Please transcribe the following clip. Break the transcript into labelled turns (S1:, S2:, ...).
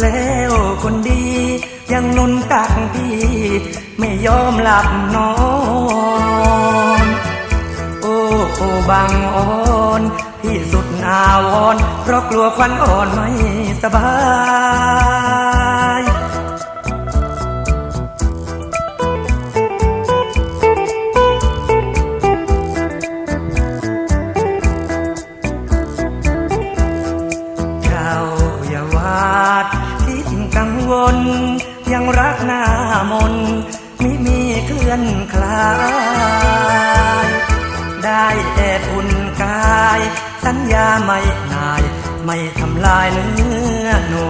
S1: แล้วคนดี ยังนุนตักพี่ ไม่ยอมหลับนอน โอ้โหบางอ่อน พี่สุดนาวอนเพราะกลัวควันอ่อนไม่สบายาวาดคิดกังวล ยังรักหน้ามนมิมีเคลื่อนคลาย ได้แอบอุ่นกาย สัญญาไม่นาย ไม่ทำลายเนื้อหนู